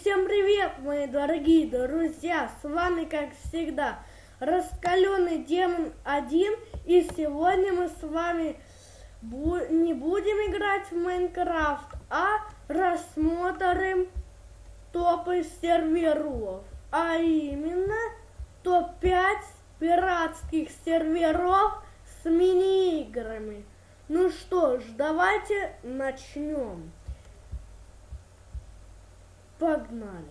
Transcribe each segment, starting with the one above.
Всем привет, мои дорогие друзья! С вами, как всегда, раскаленный демон 1. И сегодня мы с вами бу не будем играть в Майнкрафт, а рассмотрим топы серверов. А именно топ-5 пиратских серверов с мини-играми. Ну что ж, давайте начнем. Погнали.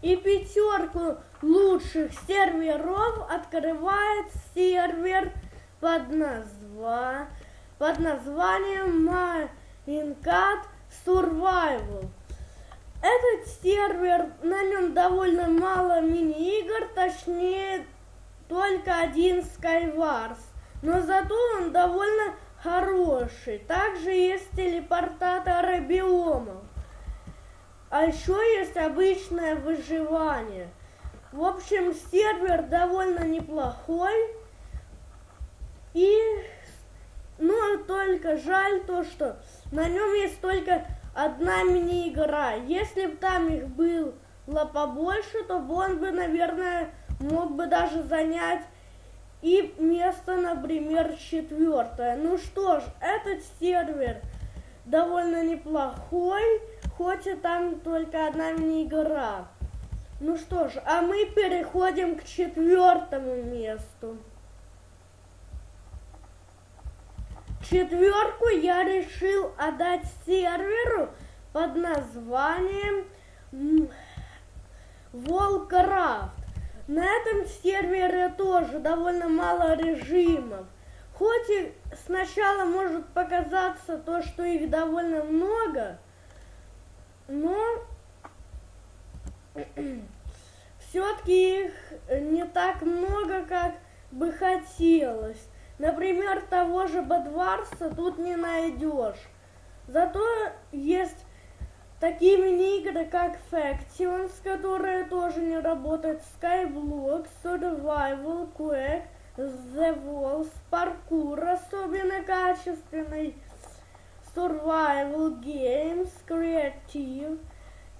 И пятерку лучших серверов открывает сервер под, назва... под названием Minecraft Survival. Этот сервер, на нем довольно мало мини-игр, точнее только один Skywars. Но зато он довольно хороший. Также есть телепортаторы биомов. А еще есть обычное выживание. В общем, сервер довольно неплохой. И, ну, только жаль то, что на нем есть только одна мини-игра. Если бы там их было побольше, то он бы, наверное, мог бы даже занять и место, например, четвертое. Ну что ж, этот сервер довольно неплохой и там только одна мини-игра. Ну что ж, а мы переходим к четвертому месту. Четверку я решил отдать серверу под названием Волкрафт. На этом сервере тоже довольно мало режимов. Хоть и сначала может показаться то, что их довольно много, но все-таки их не так много, как бы хотелось. Например, того же Бадварса тут не найдешь. Зато есть такие мини-игры, как Factions, которые тоже не работают, Skyblock, Survival, Quake, The Walls, Parkour особенно качественный, Survival Games, Creative,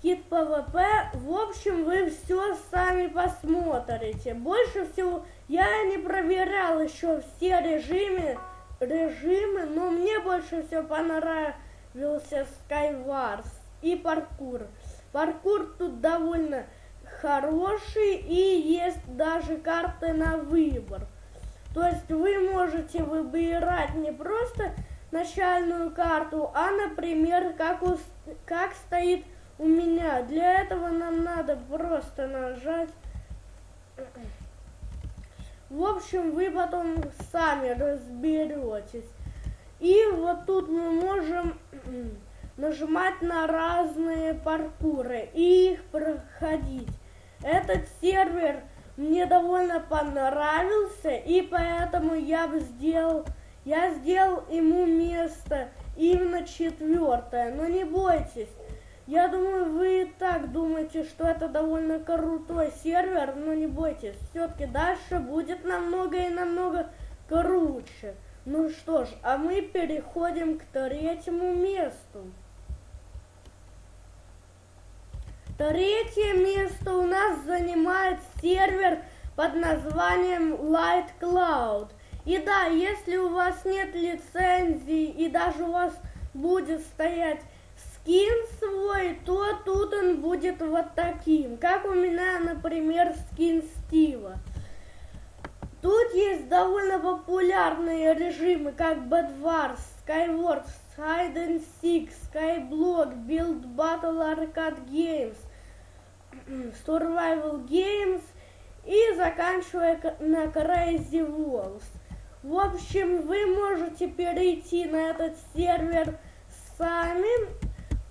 Kit PvP. В общем, вы все сами посмотрите. Больше всего я не проверял еще все режимы, режимы, но мне больше всего понравился Skywars и паркур. Паркур тут довольно хороший и есть даже карты на выбор. То есть вы можете выбирать не просто начальную карту, а, например, как, у, как стоит у меня. Для этого нам надо просто нажать. В общем, вы потом сами разберетесь. И вот тут мы можем нажимать на разные паркуры и их проходить. Этот сервер мне довольно понравился, и поэтому я бы сделал я сделал ему место именно четвертое, но не бойтесь. Я думаю, вы и так думаете, что это довольно крутой сервер, но не бойтесь. Все-таки дальше будет намного и намного круче. Ну что ж, а мы переходим к третьему месту. Третье место у нас занимает сервер под названием Light Cloud – и да, если у вас нет лицензии и даже у вас будет стоять скин свой, то тут он будет вот таким. Как у меня, например, скин Стива. Тут есть довольно популярные режимы, как Bedwars, Skywars, Hide and Seek, Skyblock, Build Battle Arcade Games, Survival Games и заканчивая на Crazy Walls. В общем, вы можете перейти на этот сервер сами.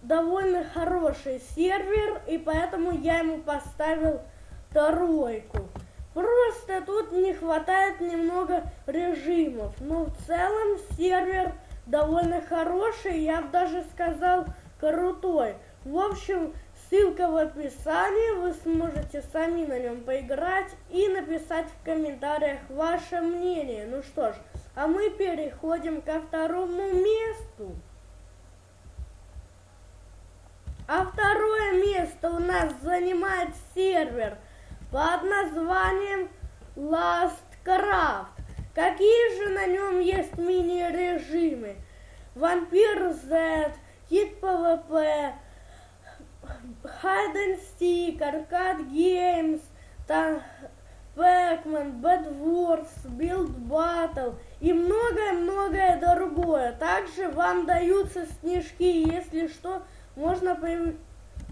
Довольно хороший сервер, и поэтому я ему поставил тройку. Просто тут не хватает немного режимов. Но в целом сервер довольно хороший, я бы даже сказал крутой. В общем, Ссылка в описании, вы сможете сами на нем поиграть и написать в комментариях ваше мнение. Ну что ж, а мы переходим ко второму месту. А занимает сервер под названием Lastcraft. Какие же на нем есть мини-режимы? Вампир Z, Hit PvP, Hide and Seek, Arcade Games, Pac-Man, Bad Wars, Build Battle и многое-многое другое. Также вам даются снежки, если что, можно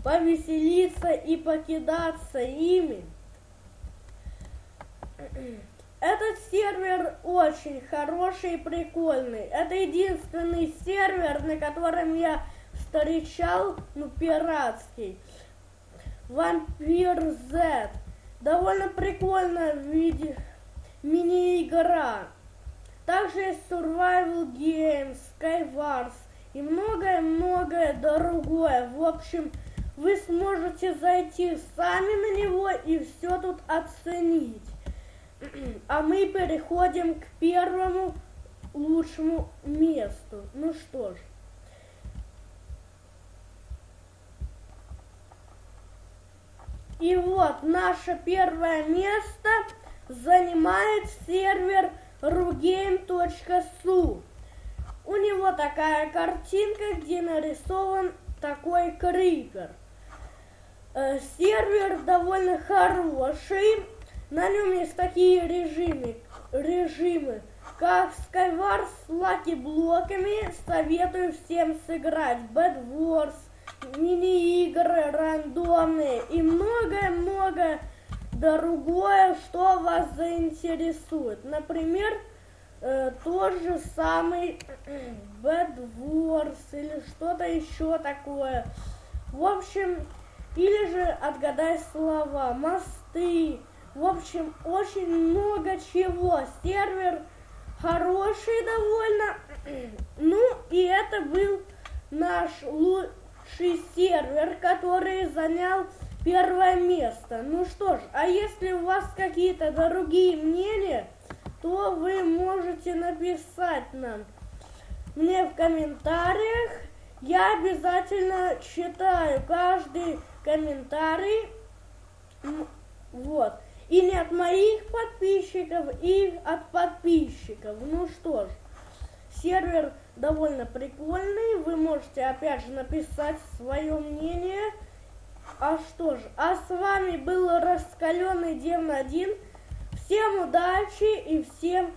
повеселиться и покидаться ими. Этот сервер очень хороший и прикольный. Это единственный сервер, на котором я встречал, ну, пиратский. Вампир Z. Довольно прикольная виде мини-игра. Также есть Survival Games, Skywars и многое-многое другое. В общем, вы сможете зайти сами на него и все тут оценить. А мы переходим к первому лучшему месту. Ну что ж. И вот наше первое место занимает сервер rugame.su. У него такая картинка, где нарисован такой крипер. Э, сервер довольно хороший. На нем есть такие режимы, режимы как Skywars с лаки-блоками. Советую всем сыграть. Bad Wars, мини-игры рандомные и многое-многое другое, что вас заинтересует. Например, э, тот же самый Bad Wars или что-то еще такое. В общем, или же отгадай слова, мосты. В общем, очень много чего. Сервер хороший довольно. Ну, и это был наш лучший сервер, который занял первое место. Ну что ж, а если у вас какие-то другие мнения, то вы можете написать нам мне в комментариях. Я обязательно читаю каждый комментарий. Вот. И не от моих подписчиков, и от подписчиков. Ну что ж, сервер довольно прикольный. Вы можете опять же написать свое мнение. А что ж, а с вами был раскаленный Демон 1. Всем удачи и всем